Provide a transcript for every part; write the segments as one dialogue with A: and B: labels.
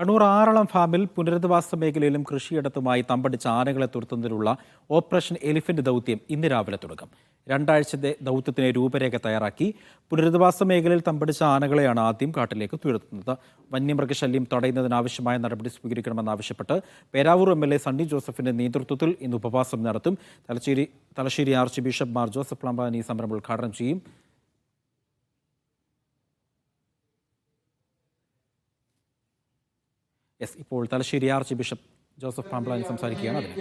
A: കണ്ണൂർ ആറളം ഫാമിൽ പുനരധിവാസ മേഖലയിലും കൃഷിയിടത്തുമായി തമ്പടിച്ച ആനകളെ തുരത്തുന്നതിനുള്ള ഓപ്പറേഷൻ എലിഫന്റ് ദൗത്യം ഇന്ന് രാവിലെ തുടങ്ങും രണ്ടാഴ്ചത്തെ ദൗത്യത്തിന് രൂപരേഖ തയ്യാറാക്കി പുനരധിവാസ മേഖലയിൽ തമ്പടിച്ച ആനകളെയാണ് ആദ്യം കാട്ടിലേക്ക് തുരത്തുന്നത്. വന്യമൃഗശല്യം തടയുന്നതിനാവശ്യമായ നടപടി സ്വീകരിക്കണമെന്നാവശ്യപ്പെട്ട് Peravoor M L A Sunny ജോസഫിന്റെ നേതൃത്വത്തിൽ ഇന്ന് ഉപവാസം നടത്തും. Thalassery Thalassery archbishop Mar Joseph Pamplany സമരം ഉദ്ഘാടനം ചെയ്യും. യെസ് ഇപ്പോൾ Thalassery archbishop Joseph Pamplany സംസാരിക്കുകയാണ് അതിന്.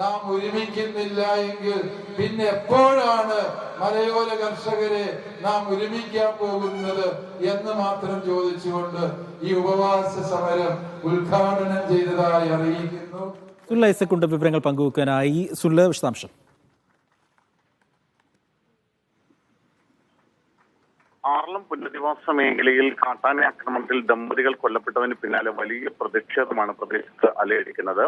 B: നാം ഒരുമിക്കുന്നില്ല എങ്കിൽ പിന്നെ എപ്പോഴാണ് മലയോര കർഷകരെ നാം ഒരുമിക്കാൻ പോകുന്നത് എന്ന് മാത്രം ചോദിച്ചുകൊണ്ട് ഈ ഉപവാസ സമരം ഉദ്ഘാടനം ചെയ്തതായി അറിയിക്കുന്നു.
A: സുല്ല ഐസക്കുണ്ട് വിവരങ്ങൾ പങ്കുവെക്കാനായി സുല്ല വിശദാംശം.
C: ആറളം പുനരധിവാസ മേഖലയിൽ കാട്ടാന ആക്രമണത്തിൽ ദമ്പതികൾ കൊല്ലപ്പെട്ടതിന് പിന്നാലെ വലിയ പ്രതിഷേധമാണ് പ്രദേശത്ത് അലയടിക്കുന്നത്.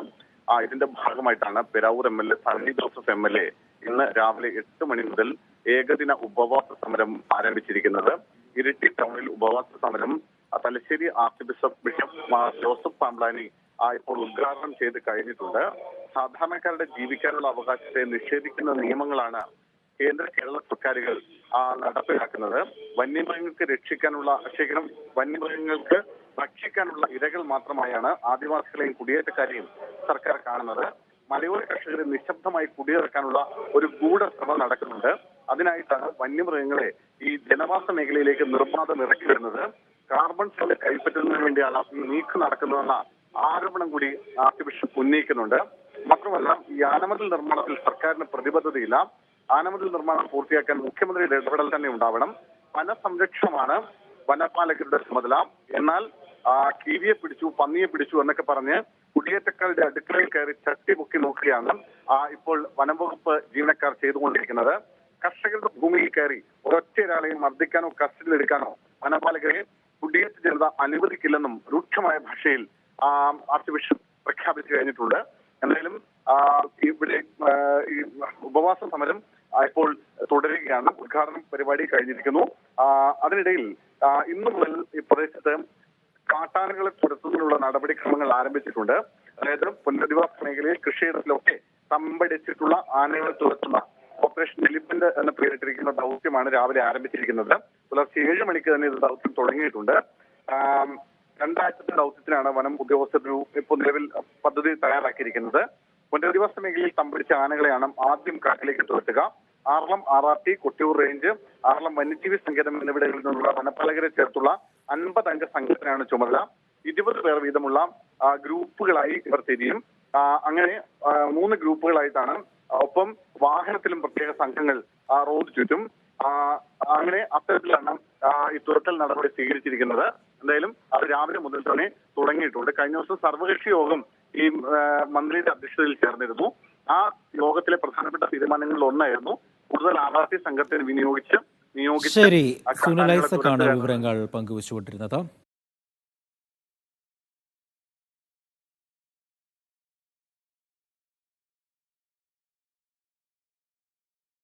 C: ആ ഇതിന്റെ ഭാഗമായിട്ടാണ് Peravoor M L A Sunny Joseph M L A ഇന്ന് രാവിലെ എട്ട് മണി മുതൽ ഏകദിന ഉപവാസ സമരം ആരംഭിച്ചിരിക്കുന്നത്. ഇരിട്ടി ടൗണിൽ ഉപവാസ സമരം Thalassery archbishop bishop Joseph Pamplany ഇപ്പോൾ ഉദ്ഘാടനം ചെയ്ത് കഴിഞ്ഞിട്ടുണ്ട്. സാധാരണക്കാരുടെ ജീവിക്കാനുള്ള അവകാശത്തെ നിഷേധിക്കുന്ന നിയമങ്ങളാണ് കേന്ദ്ര കേരള സർക്കാരുകൾ നടപ്പിലാക്കുന്നത് വന്യമൃഗങ്ങൾക്ക് രക്ഷിക്കാനുള്ള ശേഖരം വന്യമൃഗങ്ങൾക്ക് ഭക്ഷിക്കാനുള്ള ഇരകൾ മാത്രമായാണ് ആദിവാസികളെയും കുടിയേറ്റക്കാരെയും സർക്കാർ കാണുന്നത്. മലയോര കർഷകരെ നിശബ്ദമായി കുടിയിറക്കാനുള്ള ഒരു ഗൂഢശ്രമം നടക്കുന്നുണ്ട്. അതിനായിട്ടാണ് വന്യമൃഗങ്ങളെ ഈ ജനവാസ മേഖലയിലേക്ക് നിർബാധം ഇറക്കി വരുന്നത്. കാർബൺ സെല്ല് കൈപ്പറ്റുന്നതിന് വേണ്ടിയാണ് ഈ നീക്കം നടക്കുന്നതെന്ന ആരോപണം കൂടി ബിഷപ്പ് ഉന്നയിക്കുന്നുണ്ട്. മാത്രമല്ല ഈ ആനമതിൽ നിർമ്മാണത്തിൽ സർക്കാരിന് പ്രതിബദ്ധതയില്ല. ആനമതിൽ നിർമ്മാണം പൂർത്തിയാക്കാൻ മുഖ്യമന്ത്രിയുടെ ഇടപെടൽ തന്നെ ഉണ്ടാവണം. വനസംരക്ഷണമാണ് വനപാലകരുടെ ചുമതല. എന്നാൽ കീരിയെ പിടിച്ചു പന്നിയെ പിടിച്ചു എന്നൊക്കെ പറഞ്ഞ് കുടിയേറ്റക്കാരുടെ അടുക്കളയിൽ കയറി ചട്ടി പൊക്കി നോക്കുകയാണ് ഇപ്പോൾ വനംവകുപ്പ് ജീവനക്കാർ ചെയ്തുകൊണ്ടിരിക്കുന്നത്. കർഷകരുടെ ഭൂമിയിൽ കയറി ഒരൊറ്റ ഒരാളെയും മർദ്ദിക്കാനോ കസ്റ്റഡിയിലെടുക്കാനോ വനപാലകരെ കുടിയേറ്റ ജനത അനുവദിക്കില്ലെന്നും രൂക്ഷമായ ഭാഷയിൽ ആ, ആർച്ച് ബിഷപ്പ് പ്രഖ്യാപിച്ചു കഴിഞ്ഞിട്ടുണ്ട്. എന്തായാലും ഇവിടെ ഉപവാസ സമരം ഇപ്പോൾ തുടരുകയാണ്. ഉദ്ഘാടനം പരിപാടി കഴിഞ്ഞിരിക്കുന്നു. അതിനിടയിൽ ഇന്നു മുതൽ ഈ പ്രദേശത്ത് കാട്ടാനകളെ തുരത്തുന്നതിനുള്ള നടപടിക്രമങ്ങൾ ആരംഭിച്ചിട്ടുണ്ട്. അതായത് പുനരധിവാസ മേഖലയിൽ കൃഷിയിടത്തിലൊക്കെ തമ്പടിച്ചിട്ടുള്ള ആനകളെ തുരത്തുന്ന ഓപ്പറേഷൻ എലിഫന്റ് എന്ന പേരിട്ടിരിക്കുന്ന ദൗത്യമാണ് രാവിലെ ആരംഭിച്ചിരിക്കുന്നത്. പുലർച്ചെ ഏഴ് മണിക്ക് തന്നെ ഇത് ദൗത്യം തുടങ്ങിയിട്ടുണ്ട്. രണ്ടാഴ്ചത്തെ ദൗത്യത്തിനാണ് വനം ഉദ്യോഗസ്ഥർ ഇപ്പോൾ നിലവിൽ പദ്ധതി തയ്യാറാക്കിയിരിക്കുന്നത്. പുനരധിവാസ മേഖലയിൽ തമ്പടിച്ച ആനകളെയാണ് ആദ്യം കാട്ടിലേക്ക് തുരത്തുക. Aralam R R T Kottiyoor range Aralam വന്യജീവി സങ്കേതം എന്നിവിടങ്ങളിൽ നിന്നുള്ള വനപാലകരെ ചേർത്തുള്ള അൻപത് അംഗ സംഘത്തിനാണ് ചുമതല. ഇരുപത് പേർ വീതമുള്ള ഗ്രൂപ്പുകളായി ഇവർ തിരിയും. അങ്ങനെ മൂന്ന് ഗ്രൂപ്പുകളായിട്ടാണ് ഒപ്പം വാഹനത്തിലും പ്രത്യേക സംഘങ്ങൾ റോഡ് ചുറ്റും. അങ്ങനെ അത്തരത്തിലാണ് ഈ തുരത്തൽ നടപടി സ്വീകരിച്ചിരിക്കുന്നത്. എന്തായാലും അത് രാവിലെ മുതൽ തന്നെ തുടങ്ങിയിട്ടുണ്ട്. കഴിഞ്ഞ ദിവസം സർവകക്ഷി യോഗം ഈ മന്ത്രിയുടെ അധ്യക്ഷതയിൽ ചേർന്നിരുന്നു. ആ യോഗത്തിലെ പ്രധാനപ്പെട്ട തീരുമാനങ്ങളിൽ ഒന്നായിരുന്നു കൂടുതൽ ആവാസി സംഘത്തിന് വിനിയോഗിച്ച് നിയോഗിച്ച്
A: ശരി
C: ആ
A: സുനിൽ ഐസക്കാണ് വിവരങ്ങൾ പങ്കുവച്ചുകൊണ്ടിരുന്നത്.